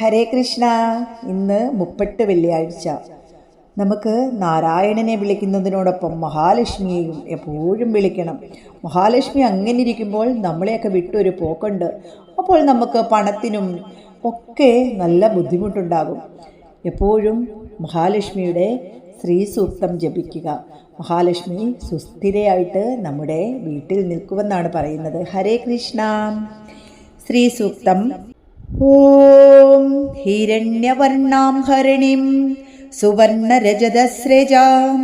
ഹരേ കൃഷ്ണ. ഇന്ന് മുപ്പെട്ട് വെള്ളിയാഴ്ച. നമുക്ക് നാരായണനെ വിളിക്കുന്നതിനോടൊപ്പം മഹാലക്ഷ്മിയെയും എപ്പോഴും വിളിക്കണം. മഹാലക്ഷ്മി അങ്ങനെ ഇരിക്കുമ്പോൾ നമ്മളെയൊക്കെ വിട്ടൊരു പോക്കുണ്ട്. അപ്പോൾ നമുക്ക് പണത്തിനും ഒക്കെ നല്ല ബുദ്ധിമുട്ടുണ്ടാകും. എപ്പോഴും മഹാലക്ഷ്മിയുടെ ശ്രീ സൂക്തം ജപിക്കുക. മഹാലക്ഷ്മി സുസ്ഥിരയായിട്ട് നമ്മുടെ വീട്ടിൽ നിൽക്കുമെന്നാണ് പറയുന്നത്. ഹരേ കൃഷ്ണ. ശ്രീ സൂക്തം ॐ हिरण्यवर्णां हरिणीं सुवर्णरजतस्रजां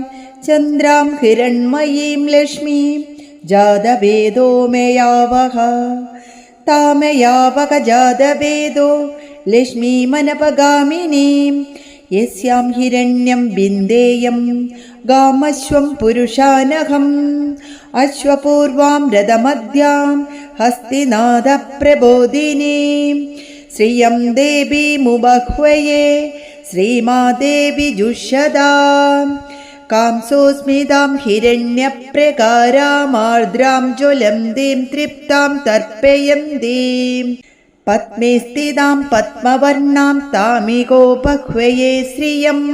चन्द्रां हिरण्मयीं लक्ष्मीं जातवेदो मयावह तामयावह जातवेदो लक्ष्मीमनपगामिनीं यस्यां हिरण्यं बिन्देयं गामश्वं पुरुषानहम् अश्वपूर्वां रथमध्यां हस्तिनादप्रबोधिनीं श्रियं देवीमुबह्वये श्रीमादेवि जुषदा कांसोऽस्मितां हिरण्यप्रकारामार्द्रां ज्वलन्तीं तृप्तां तर्पयन्तीं पद्मे स्थितां पद्मवर्णां तामिको बह्वये श्रियम्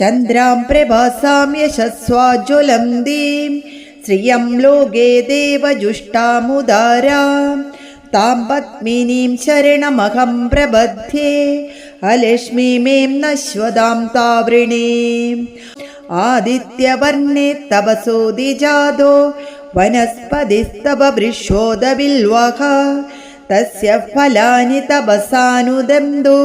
चन्द्रां प्रभासां यशस्वा ज्वलन्तीं श्रियं लोके देवजुष्टामुदारां तां पद्मिनीं शरणमहं प्रबध्ये अलक्ष्मीमें नश्वदां तावृणीम् आदित्यवर्णे तपसोदिजातो वनस्पतिस्तव वृषोदविल्वः तस्य फलानि तपसानुदन्तु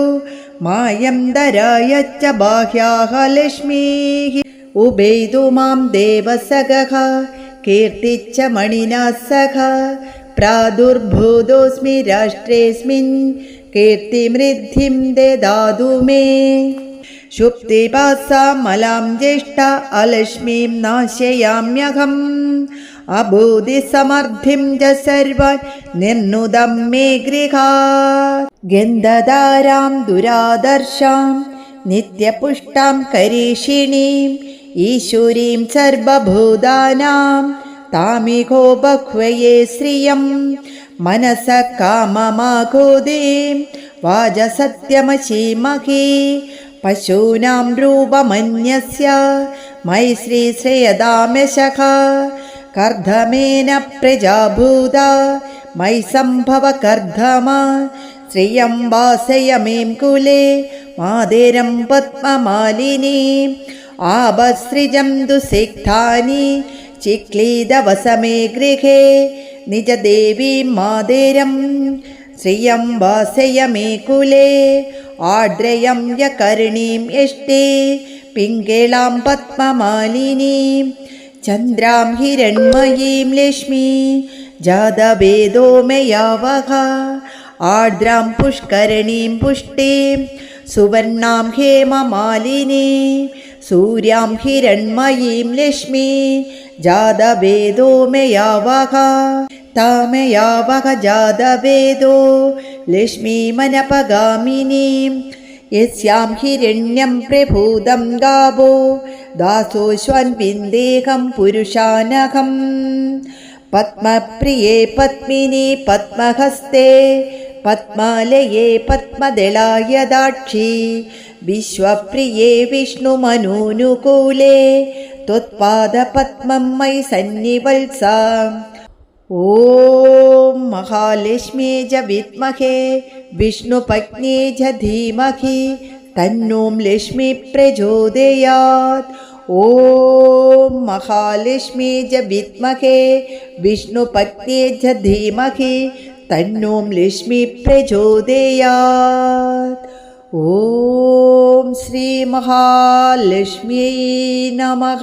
मायं दराय च बाह्याः लक्ष्मीः उभेतु मां देवसगः कीर्तिच्च मणिना सह प्रादुर्भूतोऽस्मि राष्ट्रेऽस्मिन् कीर्तिमृद्धिं ददातु मे शुप्तिपासामलां ज्येष्ठा अलक्ष्मीं नाशयाम्यहम् अबोधिसमर्थिं च सर्वान् निर्नुदं मे गृहात् गन्धधारां दुरादर्शां नित्यपुष्टां करीषिणीम् ईश्वरीं सर्वभूतानां तामिको बह्वये श्रियं मनसः काममागोदीं वाजसत्यमशीमहि पशूनां रूपमन्यस्य। मयि श्रीश्रेयदामशः कर्धमेन प्रजाभूता मयि सम्भव कर्धम। श्रियं वासय में कुले। मादेरं पद्ममालिनीम् आभसृजं दुसिक्तानि चिक्लीदवसमे गृहे निजदेवीं मादेरं श्रियं वासय मे कुले आड्रयं यकर्णीं यष्टे पिङ्गेलां पद्ममालिनीं चन्द्रां हिरण्मयीं लक्ष्मी जातवेदो मयावः आर्द्रां पुष्करणीं पुष्टिं सुवर्णां हेममालिनीं सूर्यां हिरण्मयीं लक्ष्मी जातवेदो मयावः तामयावः जातवेदो लक्ष्मीमनपगामिनीं यस्यां हिरण्यं प्रभूतं गावो दासोऽश्वन्विन्देहं पुरुषानहम् पद्मप्रिये पद्मिनी पद्महस्ते पद्मालये पद्मदलाय दाक्षी विश्वप्रिये विष्णुमनूनुकूले त्वत्पादपद्मं मयि सन्निवल्सा ॐ महालक्ष्मी च विद्महे विष्णुपत्नी च धीमहि तन्नों लक्ष्मी प्रचोदयात् ॐ महालक्ष्मी च विद्महे विष्णुपत्नी च धीमहि തന്നോം ലക്ഷ്മി പ്രചോദയാത്. ഓം ശ്രീ മഹാലക്ഷ്മിയൈ നമഃ.